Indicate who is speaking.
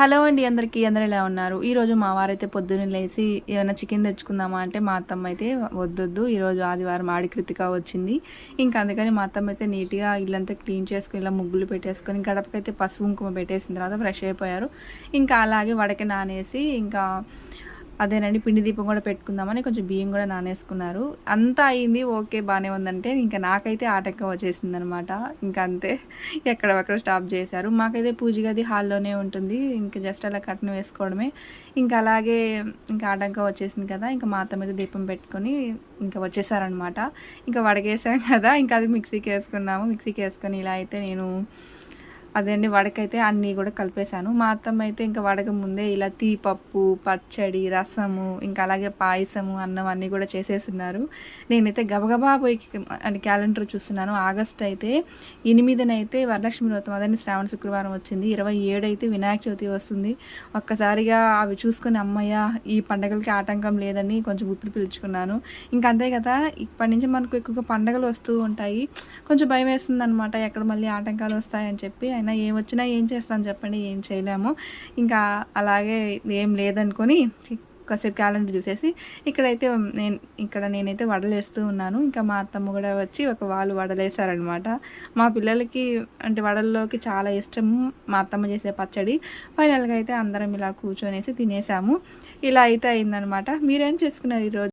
Speaker 1: Hello అండి అందరికీ అందరు ఎలా ఉన్నారు? ఈరోజు మా వారైతే పొద్దున్నే లేచి ఏమైనా చికెన్ తెచ్చుకుందామా అంటే మా అత్తమ్మ అయితే వద్దొద్దు ఈరోజు ఆదివారం ఆడి కృతిక వచ్చింది. ఇంకా అందుకని మా అత్తమ్మ అయితే నీట్గా ఇల్లంతా క్లీన్ చేసుకుని ఇలా ముగ్గులు పెట్టేసుకొని గడపకైతే పసుపు కుంకుమ పెట్టేసిన తర్వాత ఫ్రెష్ అయిపోయారు. ఇంకా అలాగే వడకి నానేసి ఇంకా అదేనండి పిండి దీపం కూడా పెట్టుకుందామని కొంచెం బియ్యం కూడా నానేసుకున్నారు. అంతా అయింది ఓకే బాగానే ఉందంటే ఇంకా నాకైతే ఆటంకం వచ్చేసింది అనమాట ఇంకా అంతే ఎక్కడక్కడ స్టాప్ చేశారు. మాకైతే పూజ గది హాల్లోనే ఉంటుంది ఇంకా జస్ట్ అలా కట్న వేసుకోవడమే. ఇంకా అలాగే ఇంకా ఆటంకం వచ్చేసింది కదా ఇంకా మా అత్త మీద దీపం పెట్టుకొని ఇంకా వచ్చేసారనమాట. ఇంకా వడకేసాం కదా ఇంకా అది మిక్సీకి వేసుకున్నాము. మిక్సీకి వేసుకొని ఇలా అయితే నేను అదే అండి వడకైతే అన్నీ కూడా కలిపేశాను. మా అత్తమ్మ అయితే ఇంకా వడక ముందే ఇలా తీపప్పు పచ్చడి రసము ఇంకా అలాగే పాయసము అన్నం అన్నీ కూడా చేసేస్తున్నారు. నేనైతే గబగబా పోయి అని క్యాలెండర్ చూస్తున్నాను. ఆగస్ట్ అయితే ఎనిమిదినైతే వరలక్ష్మి వ్రతం అదే శ్రావణ శుక్రవారం వచ్చింది. ఇరవై ఏడు అయితే వినాయక చవితి వస్తుంది. ఒక్కసారిగా అవి చూసుకుని అమ్మయ్య ఈ పండగలకి ఆటంకం లేదని కొంచెం ఊపిరి పిలుచుకున్నాను. ఇంకా అంతే కదా ఇప్పటి నుంచి మనకు ఎక్కువగా పండగలు వస్తూ ఉంటాయి. కొంచెం భయం వేస్తుంది అనమాట ఎక్కడ మళ్ళీ ఆటంకాలు వస్తాయని చెప్పి అయినా ఏం వచ్చినా ఏం చేస్తాను చెప్పండి ఏం చేయలేము. ఇంకా అలాగే ఏం లేదనుకొని కాసేపు క్యాలెండర్ చూసేసి ఇక్కడైతే నేను ఇక్కడ నేనైతే వడలేస్తూ ఉన్నాను. ఇంకా మా అత్తమ్మ కూడా వచ్చి ఒక వాళ్ళు వడలేసారనమాట మా పిల్లలకి అంటే వడల్లోకి చాలా ఇష్టం మా అత్తమ్మ చేసే పచ్చడి. ఫైనల్గా అయితే అందరం ఇలా కూర్చొనేసి తినేసాము. ఇలా అయితే అయిందనమాట. మీరేం చేసుకున్నారు ఈరోజు?